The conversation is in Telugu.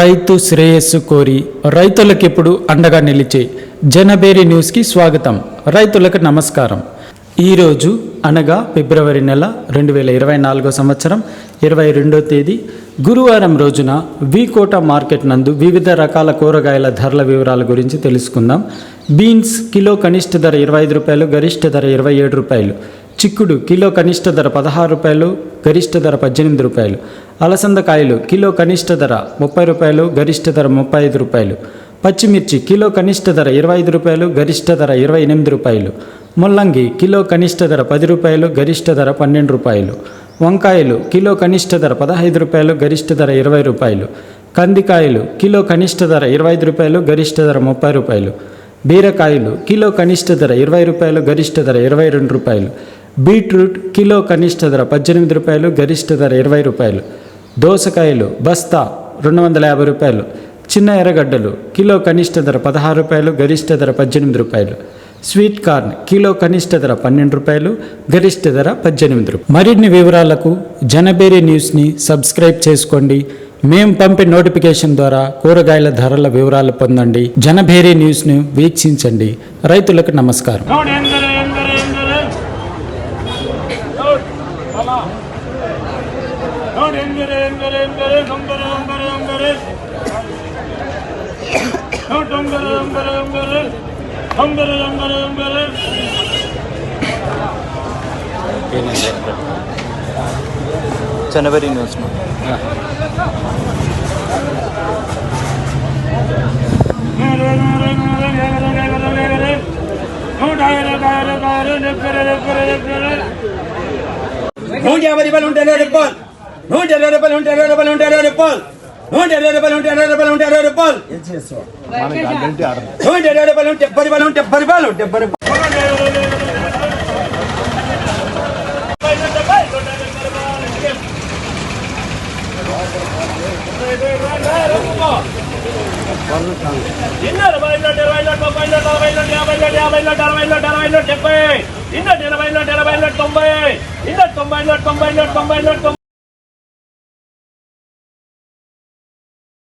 రైతు శ్రేయస్సు కోరి రైతులకెప్పుడు అండగా నిలిచే జనబేరి న్యూస్కి స్వాగతం. రైతులకు నమస్కారం. ఈరోజు అనగా ఫిబ్రవరి నెల రెండు వేల ఇరవై నాలుగో సంవత్సరం ఇరవై రెండో తేదీ గురువారం రోజున వికోట మార్కెట్ నందు వివిధ రకాల కూరగాయల ధరల వివరాల గురించి తెలుసుకుందాం. బీన్స్ కిలో కనిష్ట ధర ఇరవై ఐదు రూపాయలు గరిష్ట ధర ఇరవై ఏడు రూపాయలు. చిక్కుడు కిలో కనిష్ట ధర పదహారు రూపాయలు గరిష్ట ధర పద్దెనిమిది రూపాయలు. అలసందకాయలు కిలో కనిష్ట ధర ముప్పై రూపాయలు గరిష్ట ధర ముప్పై ఐదు రూపాయలు. పచ్చిమిర్చి కిలో కనిష్ట ధర ఇరవై ఐదు రూపాయలు గరిష్ట ధర ఇరవై ఎనిమిది రూపాయలు. ముల్లంగి కిలో కనిష్ట ధర పది రూపాయలు గరిష్ట ధర పన్నెండు రూపాయలు. వంకాయలు కిలో కనిష్ట ధర పదహైదు రూపాయలు గరిష్ట ధర ఇరవై రూపాయలు. కందికాయలు కిలో కనిష్ట ధర ఇరవై ఐదు రూపాయలు గరిష్ట ధర ముప్పై రూపాయలు. బీరకాయలు కిలో కనిష్ట ధర ఇరవై రూపాయలు గరిష్ట ధర ఇరవై రెండు రూపాయలు. బీట్రూట్ కిలో కనిష్ట ధర పద్దెనిమిది రూపాయలు గరిష్ట ధర ఇరవై రూపాయలు. దోసకాయలు బస్తా రెండు వందల యాభై రూపాయలు. చిన్న ఎర్రగడ్డలు కిలో కనిష్ట ధర పదహారు రూపాయలు గరిష్ట ధర పద్దెనిమిది రూపాయలు. స్వీట్ కార్న్ కిలో కనిష్ట ధర పన్నెండు రూపాయలు గరిష్ట ధర పద్దెనిమిది రూపాయలు. మరిన్ని వివరాలకు జనబేరి న్యూస్ని సబ్స్క్రైబ్ చేసుకోండి. మేము పంపే నోటిఫికేషన్ ద్వారా కూరగాయల ధరల వివరాలు పొందండి. జనభేరి న్యూస్ను వీక్షించండి. రైతులకు నమస్కారం. நான் என்கிறே என்கிறே என்கிறே number number number number number number number number number జనవరి న్యూస్ నూట ఆయన నూట యాభై రూపాయలు ఉంటే ఇరవై రూపాయలు నూట ఇరవై రూపాయలు ఉంటే ఇరవై రూపాయలు ఉంటే ఇరవై రూపాయలు నూట ఇరవై రూపాయలు ఉంటే ఇరవై రూపాయలు ఉంటే ఇరవై రూపాయలు నూట ఇరవై రూపాయలు ఉంటే డెబ్బై రూపాయలు ఉంటే డెబ్బై రూపాయలు డెబ్బై రూపాయలు ఇన్నర ఇరవై ఇరవై యాభై యాభై అరవై అరవై డెబ్బై ఇన్నర ఇరవై Come on! Come on! Come on! Come! load.